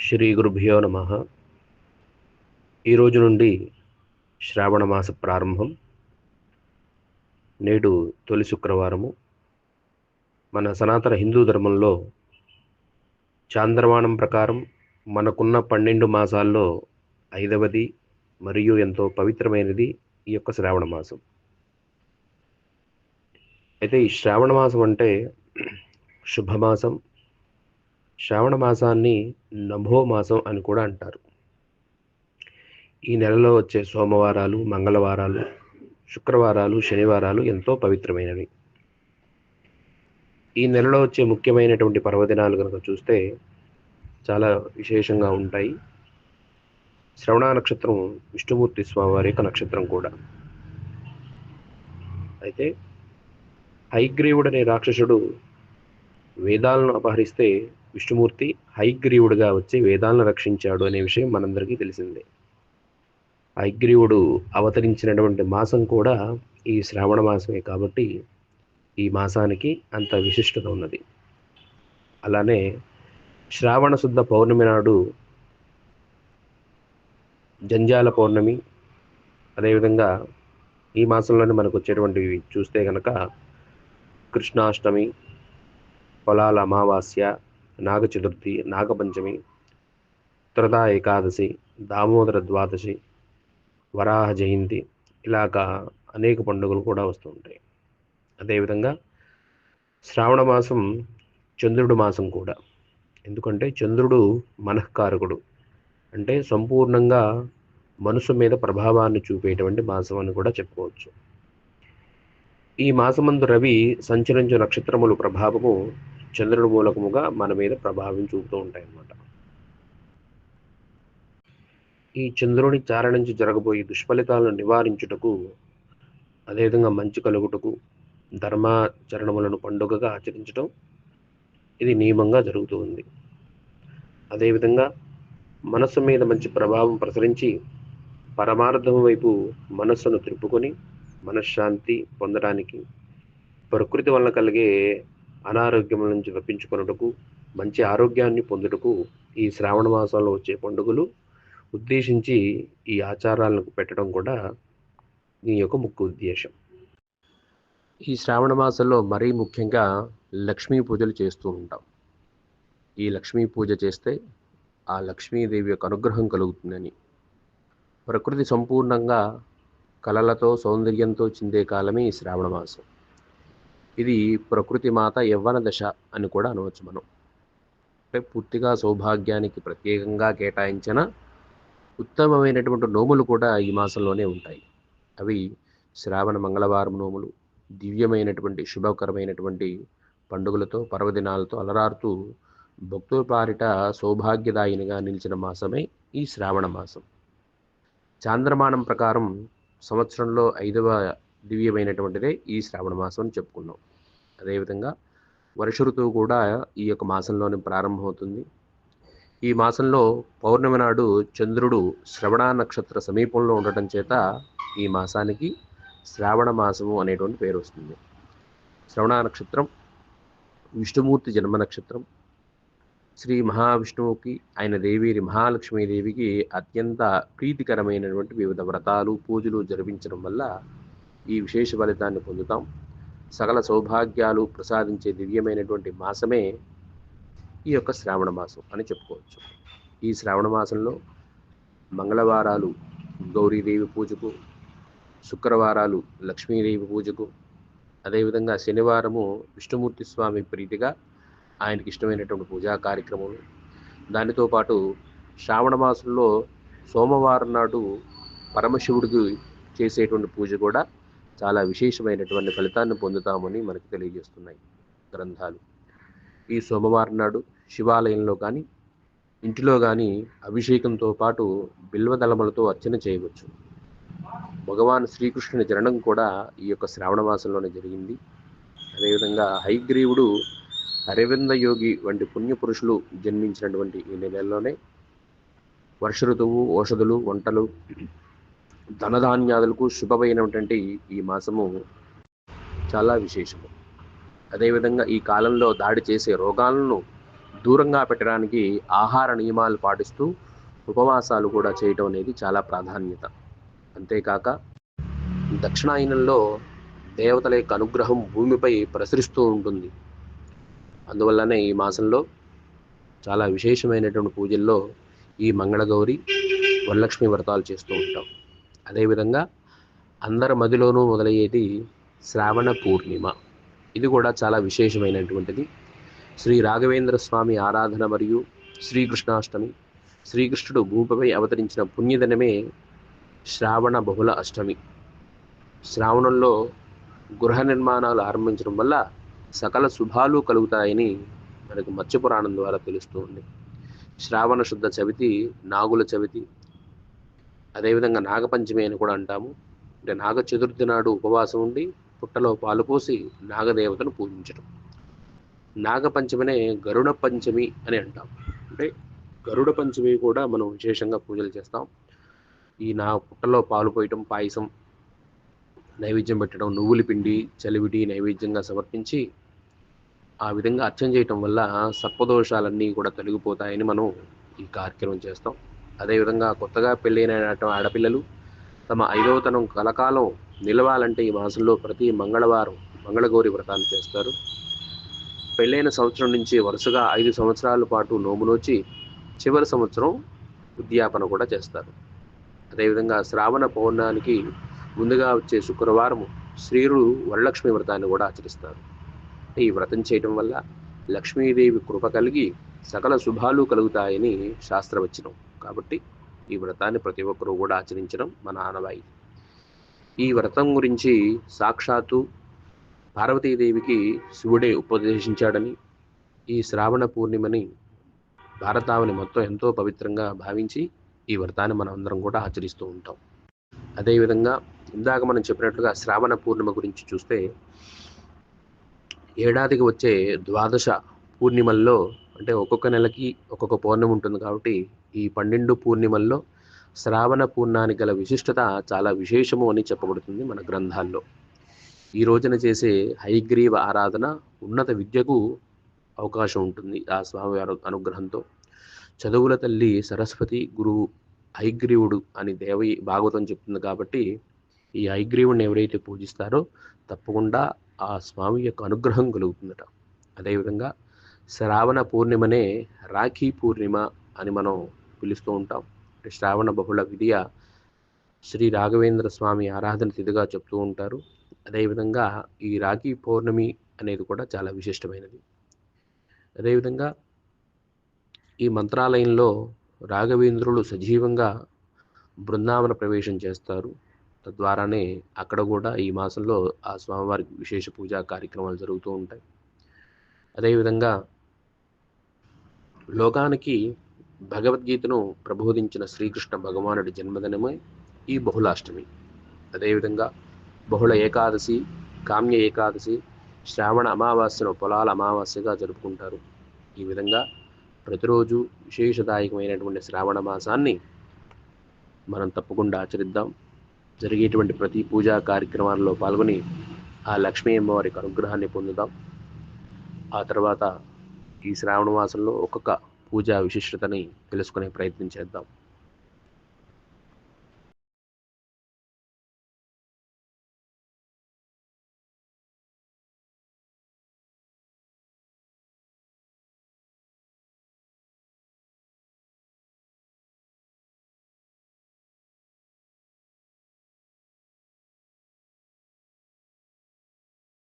శ్రీ గురుభ్యో నమ ఈరోజు నుండి శ్రావణ మాస ప్రారంభం. నేడు తొలి శుక్రవారము. మన సనాతన హిందూ ధర్మంలో చాంద్రమానం ప్రకారం మనకున్న పన్నెండు మాసాల్లో ఐదవది మరియు ఎంతో పవిత్రమైనది ఈ యొక్క శ్రావణ మాసం. అయితే ఈ శ్రావణ మాసం అంటే శుభమాసం శ్రావణ మాసాన్ని నభో మాసం అని కూడా అంటారు. ఈ నెలలో వచ్చే సోమవారాలు మంగళవారాలు శుక్రవారాలు శనివారాలు ఎంతో పవిత్రమైనవి. ఈ నెలలో వచ్చే ముఖ్యమైనటువంటి పర్వదినాలు కనుక చూస్తే చాలా విశేషంగా ఉంటాయి. శ్రవణ నక్షత్రం విష్ణుమూర్తి స్వామివారి యొక్క నక్షత్రం కూడా. అయితే హైగ్రీవుడనే రాక్షసుడు వేదాలను అపహరిస్తే విష్ణుమూర్తి హైగ్రీవుడిగా వచ్చి వేదాలను రక్షించాడు అనే విషయం మనందరికీ తెలిసిందే. హైగ్రీవుడు అవతరించినటువంటి మాసం కూడా ఈ శ్రావణ మాసమే కాబట్టి ఈ మాసానికి అంత విశిష్టత ఉన్నది. అలానే శ్రావణ శుద్ధ పౌర్ణమి నాడు జంజాల పౌర్ణమి అదేవిధంగా ఈ మాసంలోనే మనకు వచ్చేటువంటివి చూస్తే కనుక కృష్ణాష్టమి పొలాల అమావాస్య నాగ చతుర్థి నాగపంచమి త్రదా ఏకాదశి దామోదర ద్వాదశి వరాహ జయంతి ఇలాగా అనేక పండుగలు కూడా వస్తూ ఉంటాయి. అదేవిధంగా శ్రావణ మాసం చంద్రుడు మాసం కూడా. ఎందుకంటే చంద్రుడు మనఃకారకుడు. అంటే సంపూర్ణంగా మనసు మీద ప్రభావాన్ని చూపేటువంటి మాసం అని కూడా చెప్పుకోవచ్చు. ఈ మాసమందు రవి సంచరించు నక్షత్రములు ప్రభావము చంద్రుడి మూలకముగా మన మీద ప్రభావం చూపుతూ ఉంటాయి అన్నమాట ఈ చంద్రుని చార నుంచి జరగబోయే దుష్ఫలితాలను నివారించుటకు అదేవిధంగా మంచి కలుగుటకు ధర్మాచరణములను పండుగగా ఆచరించడం ఇది నియమంగా జరుగుతూ ఉంది. అదేవిధంగా మనస్సు మీద మంచి ప్రభావం ప్రసరించి పరమార్థం వైపు మనస్సును త్రిప్పుకొని మనశ్శాంతి పొందడానికి ప్రకృతి వలన కలిగే అనారోగ్యం నుంచి తప్పించుకొనుటకు మంచి ఆరోగ్యాన్ని పొందుటకు ఈ శ్రావణ మాసంలో వచ్చే పండుగలు ఉద్దేశించి ఈ ఆచారాలను పెట్టడం కూడా ఈ యొక్క ముఖ్య ఉద్దేశం. ఈ శ్రావణ మాసంలో మరీ ముఖ్యంగా లక్ష్మీ పూజలు చేస్తూ ఉంటాం. ఈ లక్ష్మీ పూజ చేస్తే ఆ లక్ష్మీదేవి యొక్క అనుగ్రహం కలుగుతుందని. ప్రకృతి సంపూర్ణంగా కళలతో సౌందర్యంతో చిందే కాలమే ఈ శ్రావణ మాసం. ఇది ప్రకృతి మాత యవ్వన దశ అని కూడా అనవచ్చు మనం. అంటే పూర్తిగా సౌభాగ్యానికి ప్రత్యేకంగా కేటాయించిన ఉత్తమమైనటువంటి నోములు కూడా ఈ మాసంలోనే ఉంటాయి. అవి శ్రావణ మంగళవారం నోములు దివ్యమైనటువంటి శుభకరమైనటువంటి పండుగలతో పర్వదినాలతో అలరారుతూ భక్తుల పారిట సౌభాగ్యదాయినిగా నిలిచిన మాసమే ఈ శ్రావణ మాసం. చాంద్రమానం ప్రకారం సంవత్సరంలో ఐదవ దివ్యమైనటువంటిదే ఈ శ్రావణ మాసం అని చెప్పుకున్నాం. అదేవిధంగా వర్ష ఋతువు కూడా ఈ యొక్క మాసంలోనే ప్రారంభమవుతుంది. ఈ మాసంలో పౌర్ణమి నాడు చంద్రుడు శ్రవణ నక్షత్ర సమీపంలో ఉండటం చేత ఈ మాసానికి శ్రావణ మాసము అనేటువంటి పేరు వస్తుంది. శ్రవణ నక్షత్రం విష్ణుమూర్తి జన్మ నక్షత్రం శ్రీ మహావిష్ణువుకి ఆయన దేవి మహాలక్ష్మీదేవికి అత్యంత ప్రీతికరమైనటువంటి వివిధ వ్రతాలు పూజలు జరిపించడం వల్ల ఈ విశేష ఫలితాన్ని పొందుతాం. సకల సౌభాగ్యాలు ప్రసాదించే దివ్యమైనటువంటి మాసమే ఈ యొక్క శ్రావణ మాసం అని చెప్పుకోవచ్చు. ఈ శ్రావణ మాసంలో మంగళవారాలు గౌరీదేవి పూజకు శుక్రవారాలు లక్ష్మీదేవి పూజకు అదేవిధంగా శనివారము విష్ణుమూర్తి స్వామి ప్రీతిగా ఆయనకి ఇష్టమైనటువంటి పూజా కార్యక్రమాలు దానితో పాటు శ్రావణ మాసంలో సోమవారం నాడు పరమశివుడికి చేసేటువంటి పూజ కూడా చాలా విశేషమైనటువంటి ఫలితాన్ని పొందుతామని మనకు తెలియజేస్తున్నాయి గ్రంథాలు. ఈ సోమవారం నాడు శివాలయంలో కానీ ఇంటిలో కానీ అభిషేకంతో పాటు బిల్వదళములతో అర్చన చేయవచ్చు. భగవాన్ శ్రీకృష్ణుని జననం కూడా ఈ యొక్క శ్రావణ మాసంలోనే జరిగింది. అదేవిధంగా హైగ్రీవుడు అరవింద యోగి వంటి పుణ్యపురుషులు జన్మించినటువంటి ఈ నెలల్లోనే వర్ష ఋతువు ఔషధులు వంటలు ధనధాన్యాదులకు శుభమైనటువంటి ఈ మాసము చాలా విశేషము. అదేవిధంగా ఈ కాలంలో దాడి చేసే రోగాలను దూరంగా పెట్టడానికి ఆహార నియమాలు పాటిస్తూ ఉపవాసాలు కూడా చేయటం అనేది చాలా ప్రాధాన్యత. అంతేకాక దక్షిణాయనంలో దేవతల యొక్క అనుగ్రహం భూమిపై ప్రసరిస్తూ ఉంటుంది. అందువల్లనే ఈ మాసంలో చాలా విశేషమైనటువంటి పూజల్లో ఈ మంగళగౌరి వరలక్ష్మి వ్రతాలు చేస్తూ ఉంటాం. అదేవిధంగా అందరి మదిలోనూ మొదలయ్యేది శ్రావణ పూర్ణిమ. ఇది కూడా చాలా విశేషమైనటువంటిది. శ్రీ రాఘవేంద్ర స్వామి ఆరాధన మరియు శ్రీకృష్ణాష్టమి. శ్రీకృష్ణుడు భూమిపై అవతరించిన పుణ్యదినమే శ్రావణ బహుళ అష్టమి. శ్రావణంలో గృహ నిర్మాణాలు ఆరంభించడం వల్ల సకల శుభాలు కలుగుతాయని మనకు మత్స్య పురాణం ద్వారా తెలుస్తూ ఉంది. శ్రావణ శుద్ధ చవితి నాగుల చవితి అదేవిధంగా నాగపంచమి అని కూడా అంటాము. అంటే నాగ చతుర్థి నాడు ఉపవాసం ఉండి పుట్టలో పాలు పోసి నాగదేవతను పూజించడం నాగపంచమినే గరుడ పంచమి అని అంటాం. అంటే గరుడ పంచమి కూడా మనం విశేషంగా పూజలు చేస్తాం. ఈ నా పుట్టలో పాలు పోయటం పాయసం నైవేద్యం పెట్టడం నువ్వుల పిండి చలివిడి నైవేద్యంగా సమర్పించి ఆ విధంగా అర్చన చేయటం వల్ల సర్పదోషాలన్నీ కూడా తొలగిపోతాయని మనం ఈ కార్యక్రమం చేస్తాం. అదేవిధంగా కొత్తగా పెళ్ళైన ఆడపిల్లలు తమ ఐదవతనం కలకాలం నిలవాలంటే ఈ మాసంలో ప్రతి మంగళవారం మంగళగౌరి వ్రతాన్ని చేస్తారు. పెళ్ళైన సంవత్సరం నుంచి వరుసగా ఐదు సంవత్సరాల పాటు నోమునోచి చివరి సంవత్సరం ఉద్యాపన కూడా చేస్తారు. అదేవిధంగా శ్రావణ పౌర్ణానికి ముందుగా వచ్చే శుక్రవారం శ్రీరు వరలక్ష్మి వ్రతాన్ని కూడా ఆచరిస్తారు. ఈ వ్రతం చేయడం వల్ల లక్ష్మీదేవి కృప కలిగి సకల శుభాలు కలుగుతాయని శాస్త్రవచనం. కాబట్టి ఈ వ్రతాన్ని ప్రతి ఒక్కరూ కూడా ఆచరించడం మన ఆనవాయి. ఈ వ్రతం గురించి సాక్షాత్తు పార్వతీదేవికి శివుడే ఉపదేశించాడని ఈ శ్రావణ పూర్ణిమని భారతావని మొత్తం ఎంతో పవిత్రంగా భావించి ఈ వ్రతాన్ని మనం అందరం కూడా ఆచరిస్తూ ఉంటాం. అదేవిధంగా ఇందాక మనం చెప్పినట్లుగా శ్రావణ పూర్ణిమ గురించి చూస్తే ఏడాదికి వచ్చే ద్వాదశ పూర్ణిమల్లో అంటే ఒక్కొక్క నెలకి ఒక్కొక్క పౌర్ణమి ఉంటుంది కాబట్టి ఈ పన్నెండు పూర్ణిమల్లో శ్రావణ పూర్ణానికి గల విశిష్టత చాలా విశేషము అని చెప్పబడుతుంది మన గ్రంథాల్లో. ఈ రోజున చేసే హైగ్రీవ ఆరాధన ఉన్నత విద్యకు అవకాశం ఉంటుంది ఆ స్వామివారి అనుగ్రహంతో. చదువుల తల్లి సరస్వతి గురువు హైగ్రీవుడు అని దేవి భాగవతం చెప్తుంది కాబట్టి ఈ హైగ్రీవుడిని ఎవరైతే పూజిస్తారో తప్పకుండా ఆ స్వామి యొక్క అనుగ్రహం కలుగుతుందట. అదేవిధంగా శ్రావణ పూర్ణిమనే రాఖీ పూర్ణిమ అని మనం పిలుస్తూ ఉంటాం. అంటే శ్రావణ బహుళ విధియ శ్రీ రాఘవేంద్ర స్వామి ఆరాధన తిథిగా చెప్తూ ఉంటారు. అదేవిధంగా ఈ రాఖీ పౌర్ణమి అనేది కూడా చాలా విశిష్టమైనది. అదేవిధంగా ఈ మంత్రాలయంలో రాఘవేంద్రులు సజీవంగా బృందావన ప్రవేశం చేస్తారు. తద్వారానే అక్కడ కూడా ఈ మాసంలో ఆ స్వామివారికి విశేష పూజా కార్యక్రమాలు జరుగుతూ ఉంటాయి. అదేవిధంగా లోకానికి భగవద్గీతను ప్రబోధించిన శ్రీకృష్ణ భగవానుడి జన్మదినమే ఈ బహుళాష్టమి. అదేవిధంగా బహుళ ఏకాదశి కామ్య ఏకాదశి శ్రావణ అమావాస్యను పొలాల అమావాస్యగా జరుపుకుంటారు. ఈ విధంగా ప్రతిరోజు విశేషదాయకమైనటువంటి శ్రావణ మాసాన్ని మనం తప్పకుండా ఆచరిద్దాం. జరిగేటువంటి ప్రతి పూజా కార్యక్రమాల్లో పాల్గొని ఆ లక్ష్మీ అమ్మవారికి అనుగ్రహాన్ని పొందుదాం. ఆ తర్వాత ఈ శ్రావణ మాసంలో ఒక్కొక్క పూజా విశిష్టతని తెలుసుకునే ప్రయత్నం చేద్దాం.